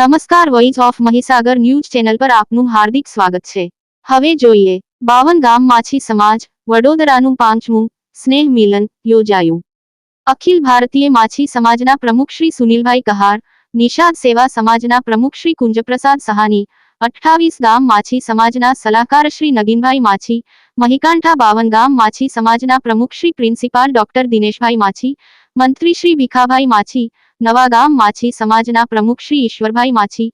નમસ્કાર voice of Mahisagar news channel પર આપનું હાર્દિક સ્વાગત છે. હવે જોઈએ, બાવન ગામ માછી સમાજ, વડોદરાનું પાંચમું, સ્નેહ મિલન યોજાયું. અખિલ ભારતીય માછી સમાજના પ્રમુખ શ્રી સુનિલભાઈ કહાર, નિષાદ સેવા સમાજના પ્રમુખ શ્રી કુંજપ્રસાદ સહાની, અઠ્ઠાવીસ ગામ માછી સમાજના સલાહકાર શ્રી નગીનભાઈ માછી, મહિકાંઠા બાવન ગામ માછી સમાજના પ્રમુખ શ્રી પ્રિન્સિપાલ ડોક્ટર દિનેશભાઈ માછી મંત્રી શ્રી ભીખાભાઈ માછી નવાગામ માછી, સમાજના પ્રમુખ શ્રી ઈશ્વરભાઈ માછી,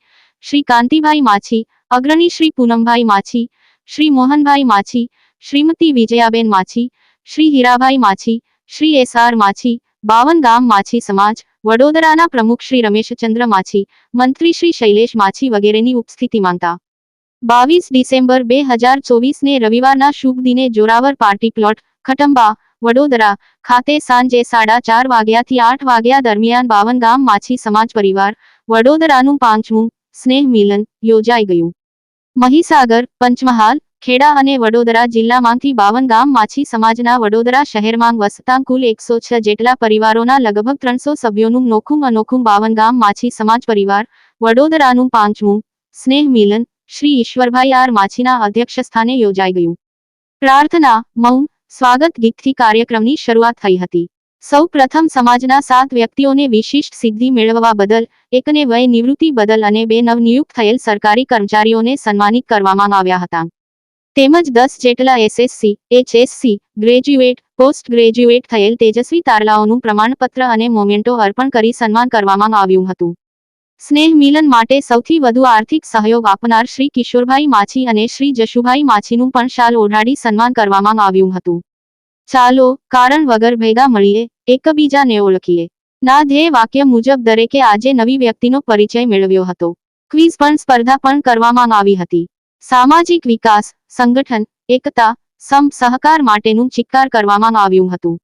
શ્રી કાંતિભાઈ માછી, અગ્રણી શ્રી પૂનમભાઈ માછી, શ્રી મોહનભાઈ માછી, શ્રીમતી વિજયાબેન માછી, શ્રી હીરાભાઈ માછી, શ્રી એસઆર માછી, બાવન ગામ માછી સમાજ, વડોદરાના પ્રમુખ શ્રી રમેશચંદ્ર માછી, મંત્રી શ્રી શૈલેષ માછી વગેરેની ઉપસ્થિતિ માંગતા બાવીસ ડિસેમ્બર બે હજાર ચોવીસને રવિવારના શુભ દિને જોરાવર પાર્ટી પ્લોટ, ખટંબા વડોદરા ખાતે સાંજે સાડા ચાર વાગ્યાથી આઠ વાગ્યા દરમિયાન બાવન ગામ માછી સમાજ પરિવાર વડોદરાનું પાંચમું સ્નેહ મિલન યોજાઈ ગયું. મહીસાગર, પંચમહાલ, ખેડા અને વડોદરા જિલ્લામાંથી બાવન ગામ માછી સમાજના વડોદરા શહેરમાં વસતા કુલ એકસો છ જેટલા પરિવારોના લગભગ ત્રણસો સભ્યોનું નોખું અનોખું બાવન ગામ માછી સમાજ પરિવાર વડોદરાનું પાંચમું સ્નેહ મિલન શ્રી ઈશ્વરભાઈ આર માછીના અધ્યક્ષ સ્થાને યોજાઈ ગયું. પ્રાર્થના, મૌન સ્વાગત ગીતથી કાર્યક્રમની શરૂઆત થઈ હતી. સૌ સમાજના સાત વ્યક્તિઓને વિશિષ્ટ સિદ્ધિ મેળવવા બદલ, એકને વય, નિવૃત્તિ બદલ અને બે નવનિયુક્ત થયેલ સરકારી કર્મચારીઓને સન્માનિત કરવામાં આવ્યા હતા. તેમજ દસ જેટલા SSC, HSC, graduate post graduate થયેલ તેજસ્વી તારલાઓનું પ્રમાણપત્ર અને મોમેન્ટો અર્પણ કરી સન્માન કરવામાં આવ્યું હતું. સ્નેહ મિલન માટે સૌથી વધુ આર્થિક સહયોગ આપનાર શ્રી કિશોરભાઈ માછી અને શ્રી જશુભાઈ માછીનું પણ શાલ ઓઢાડી સન્માન કરવામાં આવ્યું હતું. ચાલો, કારણ વગર ભેગા મળીએ, એકબીજાને ઓળખીએ. ના ધ્યેય વાક્ય મુજબ દરેકે આજે નવી વ્યક્તિનો પરિચય મેળવ્યો હતો. ક્વિઝ પણ સ્પર્ધા પણ કરવામાં આવી હતી. સામાજિક વિકાસ, સંગઠન, એકતા, સમ, સહકાર માટેનું ચિક્કાર કરવામાં આવ્યું હતું.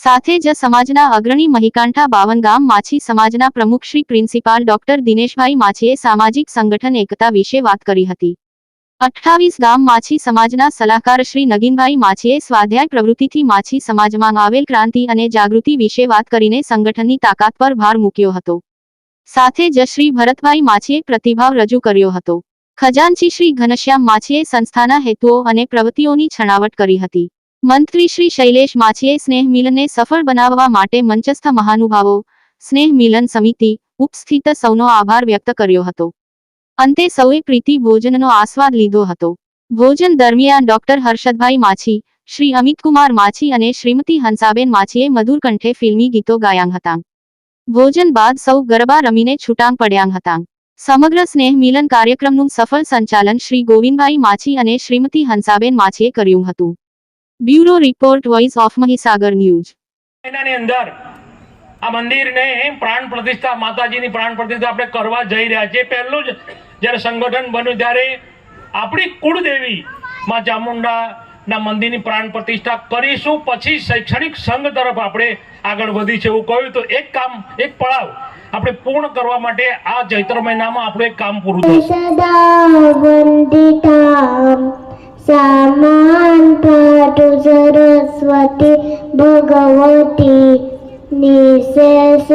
સાથે જ સમાજના અગ્રણી મહિકાંઠા બાવન ગામ માછી સમાજના પ્રમુખ શ્રી પ્રિન્સિપાલ ડોક્ટર દિનેશભાઈ માછીએ સામાજિક સંગઠન એકતા વિશે વાત કરી હતી. અઠ્ઠાવીસ ગામ માછી સમાજના સલાહકાર શ્રી નગીનભાઈ માછીએ સ્વાધ્યાય પ્રવૃત્તિથી માછી સમાજમાં આવેલ ક્રાંતિ અને જાગૃતિ વિશે વાત કરીને સંગઠનની તાકાત પર ભાર મૂક્યો હતો. સાથે જ શ્રી ભરતભાઈ માછીએ પ્રતિભાવ રજૂ કર્યો હતો. ખજાનચી શ્રી ઘનશ્યામ માછીએ સંસ્થાના હેતુઓ અને પ્રવૃત્તિઓની છણાવટ કરી હતી. મંત્રી શ્રી શૈલેષ માછીએ સ્નેહ મિલનને સફળ બનાવવા માટે મંચસ્થ મહાનુભાવો, સ્નેહ મિલન સમિતિ ઉપસ્થિત સૌનો આભાર વ્યક્ત કર્યો હતો. અંતે સૌએ પ્રીતિ ભોજનનો આસ્વાદ લીધો હતો. ભોજન દરમિયાન ડોક્ટર હર્ષદભાઈ માછી, શ્રી અમિતકુમાર માછી અને શ્રીમતી હંસાબેન માછીએ મધુર કંઠે ફિલ્મી ગીતો ગાયાં હતા. ભોજન બાદ સૌ ગરબા રમીને છૂટાંગ પડ્યાં હતા. સમગ્ર સ્નેહ મિલન કાર્યક્રમનું સફળ સંચાલન શ્રી ગોવિંદભાઈ માછી અને શ્રીમતી હંસાબેન માછીએ કર્યું હતું. Bureau report voice of Mahisagar news. મહિનાની અંદર આ મંદિરને પ્રાણ પ્રતિષ્ઠા માતાજીની પ્રાણ પ્રતિષ્ઠા આપણે કરવા જઈ રહ્યા છે પહેલું જ જ્યારે સંગઠન બન્યું ત્યારે આપણી કુળદેવી માં ચામુંડા ના મંદિરની પ્રાણ પ્રતિષ્ઠા કરીશું. પછી શૈક્ષણિક સંઘ તરફ આપણે આગળ વધી છે એવું કહ્યું તો એક કામ એક પળાવ આપણે પૂર્ણ કરવા માટે આ ચૈત્ર મહિનામાં આપણું એક કામ પૂરું થશે. पाठव सरस्वती भगवती निशेष